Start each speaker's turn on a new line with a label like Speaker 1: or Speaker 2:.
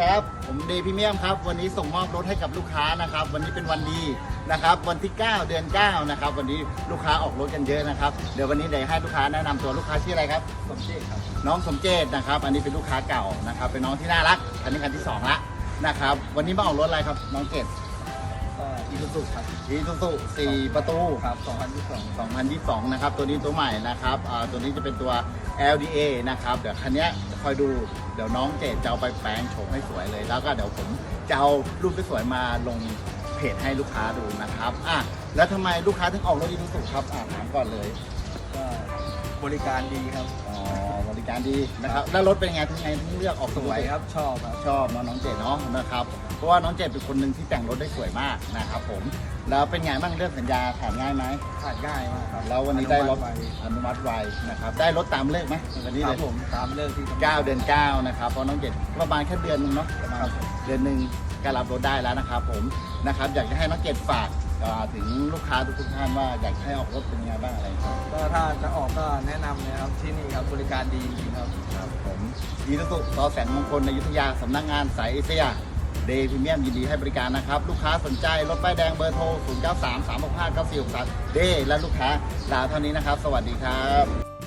Speaker 1: ครับ ผมเดย์พรีเมียมครับ วันนี้ส่งมอบรถให้กับลูกค้านะครับ วันนี้เป็นวันดีนะครับ วันที่ 9 เดือน 9 นะครับ วันนี้ลูกค้าออกรถกันเยอะนะครับ เดี๋ยววันนี้เดี๋ยวให้ลูกค้าแนะนำตัวลูกค้าชื่ออะไรครับ
Speaker 2: สมเจตครับ
Speaker 1: น้องสมเจตนะครับ อันนี้เป็นลูกค้าเก่านะครับ เป็นน้องที่น่ารัก อันนี้คันที่สองละนะครับ วันนี้มาออกรถอะไรครับ น้องเจต
Speaker 2: ก็ อีซูซูครับ
Speaker 1: อีซูซูสี่ประตู
Speaker 2: ครับ2022
Speaker 1: 2022 นะครับ ตัวนี้ตัวใหม่นะครับอ่าตัวนี้จะเป็นตัว LDA นะครับ เดี๋ยวคันเนี้ยคอยดู เดี๋ยวน้องเจดจะเอาไปแปลงโฉมให้สวยเลย แล้วก็เดี๋ยวผมจะเอารูปสวยๆมาลงเพจให้ลูกค้าดูนะครับ อะ แล้วทำไมลูกค้าถึงออกรถอีซูซูครับ อะถามก่อนเลย
Speaker 2: ก็ บริการดีครับ
Speaker 1: อ๋อบริการดีนะครับแล้วรถเป็นไงถึงไงถึงเลือกออก
Speaker 2: ส
Speaker 1: ส
Speaker 2: ว
Speaker 1: วยย
Speaker 2: ครับ ชอบครับ
Speaker 1: ชอบเนอะน้องเจดเนาะนะครับเพราะว่าน้องเจดเป็นคนหนึ่งที่แต่งรถได้สวยมากนะครับผมแล้วเป็นไงบ้างเรื่องสัญญาขาดง่ายไหม
Speaker 2: ขาดง่ายมากครับ
Speaker 1: แล้ววันนี้ได้รถ
Speaker 2: อนุมัติไอ
Speaker 1: นุมัติไวนะครับได้รถตามเลขไหมวันนี้
Speaker 2: ค
Speaker 1: เล
Speaker 2: รับ
Speaker 1: ย
Speaker 2: ผมตามเลิกที่กำหนด
Speaker 1: 9 เดือน 9 นะครับเพราะน้องเจ็ดประมาณแค่เดือนหนึงเนาะประมาณ
Speaker 2: ครับ
Speaker 1: เดือนหนึ่งก็รับรถได้แล้วนะครับผมนะครับอยากจะให้น้องเจ็ดฝากเอ่อ ถึงลูกค้าทุกๆท่านว่าอยากให้ออกรถเป็นยังไงบ้างอะไรครับ
Speaker 2: ก็ถ้าจะออกก็แนะนำเลยครับที่นี่ครับบริการดีจริงๆครับ
Speaker 1: ครับผมดีสุดต่อแสงมงคลในอยุธยาสำนักงานสายเอเชียเดย์พรีเมียมยินดีให้บริการนะครับ ลูกค้าสนใจรถป้ายแดงเบอร์โทร 0 9 3 3 6 5 9 4 6 3เดย์และลูกค้าลาเท่านี้นะครับ สวัสดีครับ